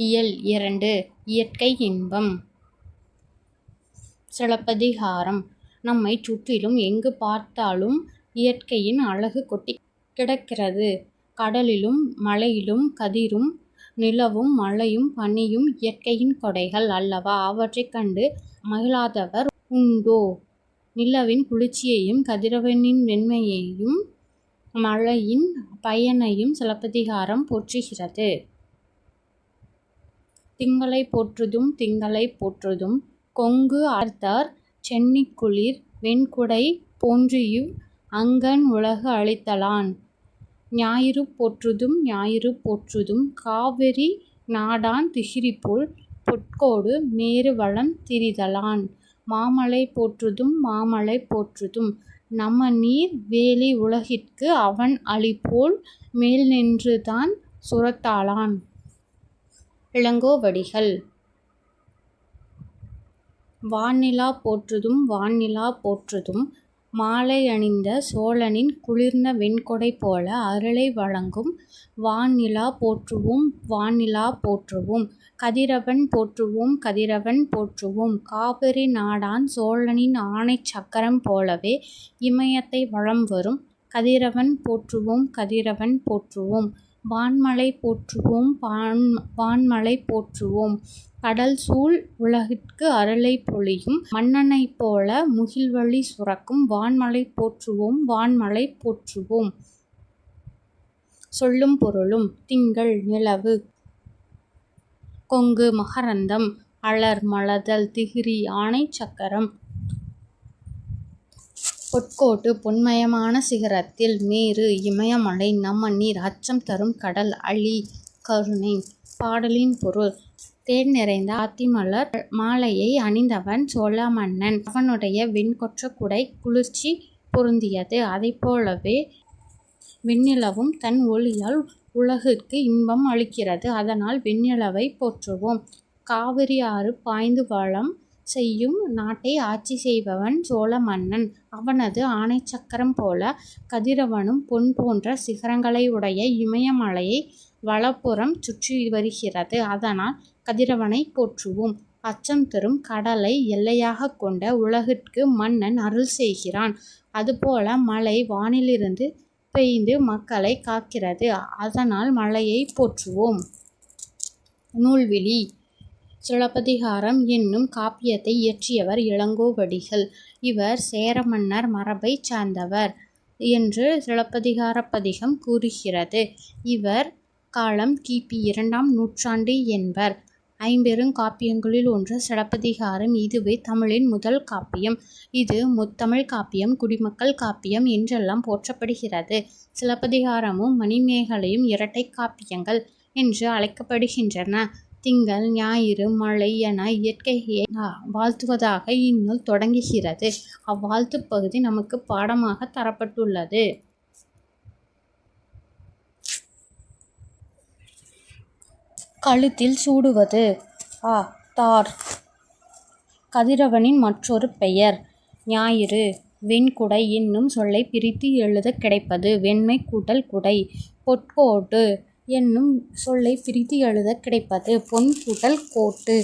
இயல் இரண்டு இயற்கை இன்பம் சிலப்பதிகாரம் நம்மைச் சுற்றிலும் எங்கு பார்த்தாலும் இயற்கையின் அழகு கொட்டி கிடக்கிறது. கடலிலும் மலையிலும் கதிரும் நிலவும் மழையும் பனியும் இயற்கையின் கொடைகள் அல்லவா அவற்றைக் கண்டு மகிழாதவர் உண்டோ? நிலவின் குளிர்ச்சியையும் கதிரவனின் வெண்மையையும் மழையின் பயனையும் சிலப்பதிகாரம் போற்றுகிறது. திங்களைப் போற்றுதும் திங்களைப் போற்றுதும் கொங்கு ஆர்த்தார் சென்னிக்குளிர் வெண்குடை போன்றிவ் அங்கண் உலகு அளித்தலான். ஞாயிறு போற்றுதும் ஞாயிறு போற்றுதும் காவிரி நாடான் திகிரிபோல் பொற்கோடு மேருவலந் திரிதலான். மாமலை போற்றுதும் மாமலை போற்றுதும் நமநீர் வேலி உலகிற்கு அவன் அளிபோல் மேல்நின்றுதான் சுரத்தாளான் இளங்கோவடிகள். வான்நிலா போற்றுதும் வான்நிலா போற்றுதும். மாலை அணிந்த சோழனின் குளிர்ந்த வெண்கொடை போல அருளை வழங்கும். வான்நிலா போற்றுவோம் வான்நிலா போற்றுவோம். கதிரவன் போற்றுவோம் கதிரவன் போற்றுவோம். காவிரி நாடான் சோழனின் ஆணைச் சக்கரம் போலவே இமயத்தை வலம்வரும் கதிரவன் போற்றுவோம் கதிரவன் போற்றுவோம். வான்மலை போற்றுவோம் பான் வான்மலை போற்றுவோம். கடல் சூழ் உலகிற்கு அருளை பொழியும். மன்னனை போல முகில்வழி சுரக்கும். வான்மலை போற்றுவோம் வான்மலை போற்றுவோம். சொல்லும் பொருளும் திங்கள் நிலவு. கொங்கு மகரந்தம் அலர் மலதல் திகிரி ஆணை சக்கரம். பொற்கோட்டு பொன்மயமான சிகரத்தில் மேரு இமயமலை நமநீர் அச்சம் தரும் கடல் அழி கருணை. பாடலின் பொருள் தேன் நிறைந்த ஆத்திமலர் மாலையை அணிந்தவன் சோழ மன்னன் அவனுடைய வெண்கொற்ற குடை குளிர்ச்சி பொருந்தியது. அதைப்போலவே வெண்ணிலவும் தன் ஒளியால் உலகுக்கு இன்பம் அளிக்கிறது. அதனால் வெண்ணிலவைப் போற்றுவோம். காவிரி ஆறு பாய்ந்து வளம் செய்யும் நாட்டை ஆட்சி செய்பவன் சோழ மன்னன். அவனது ஆணை சக்கரம் போல கதிரவனும் பொன் போன்ற சிகரங்களை உடைய இமயமலையை வலப்புறம் சுற்றி வருகிறது. அதனால் கதிரவனைப் போற்றுவோம். அச்சம் தரும் கடலை எல்லையாகக் கொண்ட உலகிற்கு மன்னன் அருள் செய்கிறான். அதுபோல மழை வானிலிருந்து பெய்து மக்களை காக்கிறது. அதனால் மழையைப் போற்றுவோம். நூல்விழி சிலப்பதிகாரம் என்னும் காப்பியத்தை இயற்றியவர் இளங்கோவடிகள். இவர் சேர மன்னர் மரபைச் சார்ந்தவர் என்று சிலப்பதிகார பதிகம் கூறுகிறது. இவர் காலம் கிபி இரண்டாம் நூற்றாண்டு என்பர். ஐம்பெரும் காப்பியங்களில் ஒன்று சிலப்பதிகாரம். இதுவே தமிழின் முதல் காப்பியம். இது முத்தமிழ் காப்பியம் குடிமக்கள் காப்பியம் என்றெல்லாம் போற்றப்படுகிறது. சிலப்பதிகாரமும் மணிமேகலையும் இரட்டைக் காப்பியங்கள் என்று அழைக்கப்படுகின்றன. திங்கள் ஞாயிறு மழை என இயற்கையை வாழ்த்துவதாக இந்நூல் தொடங்குகிறது. அவ்வாழ்த்துப் பகுதி நமக்கு பாடமாக தரப்பட்டுள்ளது. கழுத்தில் சூடுவது ஆ தார் கதிரவனின் மற்றொரு பெயர். ஞாயிறு வெண்குடை என்னும் சொல்லை பிரித்து எழுதக் கிடைப்பது வெண்மை கூட்டல் குடை. பொற்கோட்டு என்னும் சொல்லை பிரித்து எழுத கிடைப்பது பொன் கூட்டல் கோட்டு.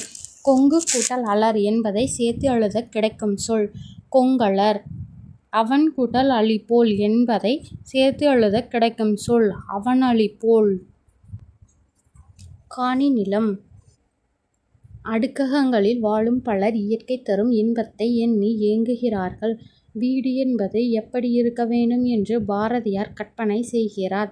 கொங்கு கூட்டல் அலர் என்பதை சேர்த்து எழுத கிடைக்கும் சொல் கொங்கலர். அவன் கூட்டல் அளிபோல் என்பதை சேர்த்து எழுத கிடைக்கும் சொல் அவனழிப்போல் காணி நிலம் அடுக்ககங்களில் வாழும் பலர் இயற்கை தரும் இன்பத்தை எண்ணி ஏங்குகிறார்கள். வீடு என்பது எப்படி இருக்க வேண்டும் என்று பாரதியார் கற்பனை செய்கிறார்.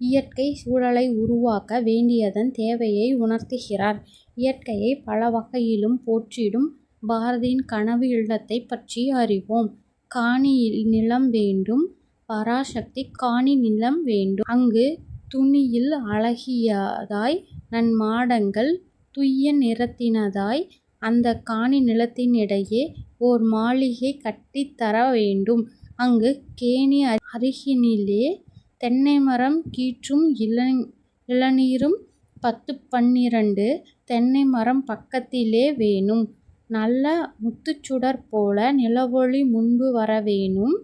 இயற்கை சூழலை உருவாக்க வேண்டியதன் தேவையை உணர்த்துகிறார். இயற்கையை பல வகையிலும் போற்றிடும் பாரதியின் கனவு இல்லத்தைப் பற்றி அறிவோம். காணி நிலம் வேண்டும் பராசக்தி காணி நிலம் வேண்டும். அங்கு துணியில் அழகியதாய் நன் மாடங்கள் துய்ய நிறத்தினதாய் அந்தக் காணி நிலத்தினிடையே ஓர் மாளிகை கட்டித் தர வேண்டும். அங்கு கேணி அருகினிலே தென்னைமரம் கீற்றும் இளநீரும் பத்துப் பன்னிரண்டு தென்னை மரம் பக்கத்திலே வேணும். நல்ல முத்துச்சுடர் போல நிலவொளி முன்பு வரவேணும்.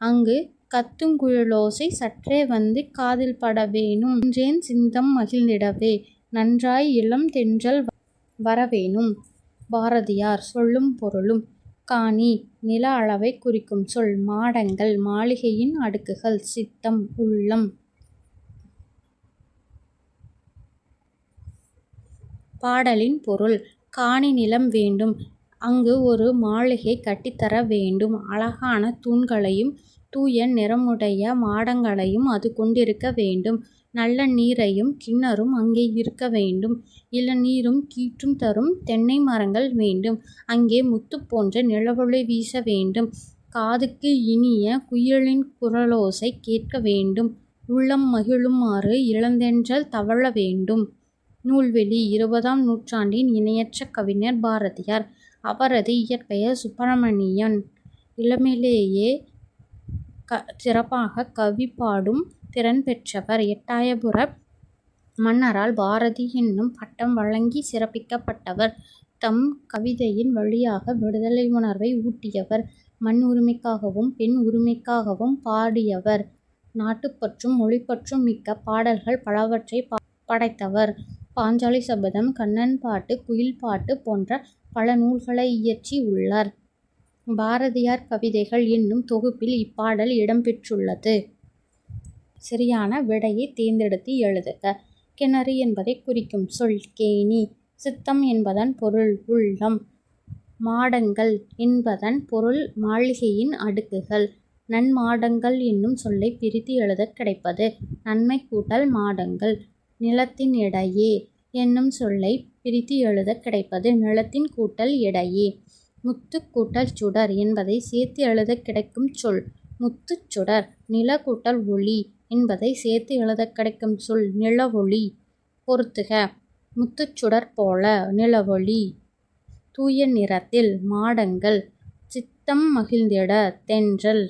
அங்கு கத்துங்குழலோசை சற்றே வந்து காதில் படவேணும். என்றேன் சித்தம் மகிழ்ந்திடவே நன்றாய் இளம் தென்றல் வரவேணும். பாரதியார் சொல்லும் பொருளும் காணி நில அளவைக் குறிக்கும் சொல். மாடங்கள் மாளிகையின் அடுக்குகள். சித்தம் உள்ளம். பாடலின் பொருள் காணி நிலம் வேண்டும். அங்கு ஒரு மாளிகை கட்டித்தர வேண்டும். அழகான தூண்களையும் தூய நிறமுடைய மாடங்களையும் அது கொண்டிருக்க வேண்டும். நல்ல நீரையும் கிணறும் அங்கே இருக்க வேண்டும். இளநீரும் கீற்றும் தரும் தென்னை மரங்கள் வேண்டும். அங்கே முத்து போன்ற நிலவொளி வீச வேண்டும். காதுக்கு இனிய குயிலின் குரலோசை கேட்க வேண்டும். உள்ளம் மகிழுமாறு இளந்தென்றல் தவழ வேண்டும். நூல்வெளி இருபதாம் நூற்றாண்டின் இணையற்ற கவிஞர் பாரதியார். அவரது இயற்பெயர் சுப்பிரமணியன். இளமையிலேயே க சிறப்பாக கவி பாடும் திறன் பெற்றவர். எட்டாயபுர மன்னரால் பாரதி என்னும் பட்டம் வழங்கி சிறப்பிக்கப்பட்டவர். தம் கவிதையின் வழியாக விடுதலை உணர்வை ஊட்டியவர். மண் உரிமைக்காகவும் பெண் உரிமைக்காகவும் பாடியவர். நாட்டுப்பற்றும் மொழிப்பற்றும் மிக்க பாடல்கள் பலவற்றை படைத்தவர். பாஞ்சாலி சபதம் கண்ணன் பாட்டு குயில் பாட்டு போன்ற பல நூல்களை இயற்றி உள்ளார். பாரதியார் கவிதைகள் என்னும் தொகுப்பில் இப்பாடல் இடம்பெற்றுள்ளது சரியான விடையைத் தேர்ந்தெடுத்து எழுதுக. கிணறு என்பதைக் குறிக்கும் சொல் கேணி. சித்தம் என்பதன் பொருள் உள்ளம். மாடங்கள் என்பதன் பொருள் மாளிகையின் அடுக்குகள். நன்மாடங்கள் என்னும் சொல்லை பிரித்து எழுதக் கிடைப்பது நன்மை கூட்டல் மாடங்கள். நிலத்தின் இடையே என்னும் சொல்லை பிரித்து எழுதக் கிடைப்பது நிலத்தின் கூட்டல் இடையே. முத்து கூட்டல் சுடர் என்பதை சேர்த்து எழுத கிடைக்கும் சொல் முத்துச் சுடர். நில கூட்டல் ஒளி என்பதை சேர்த்து எழுத கிடைக்கும் சொல் நிலவொளி. பொறுத்துக முத்துச் சுடர் போல நிலவொளி. தூய நிறத்தில் மாடங்கள். சித்தம் மகிழ்ந்திட தென்றல்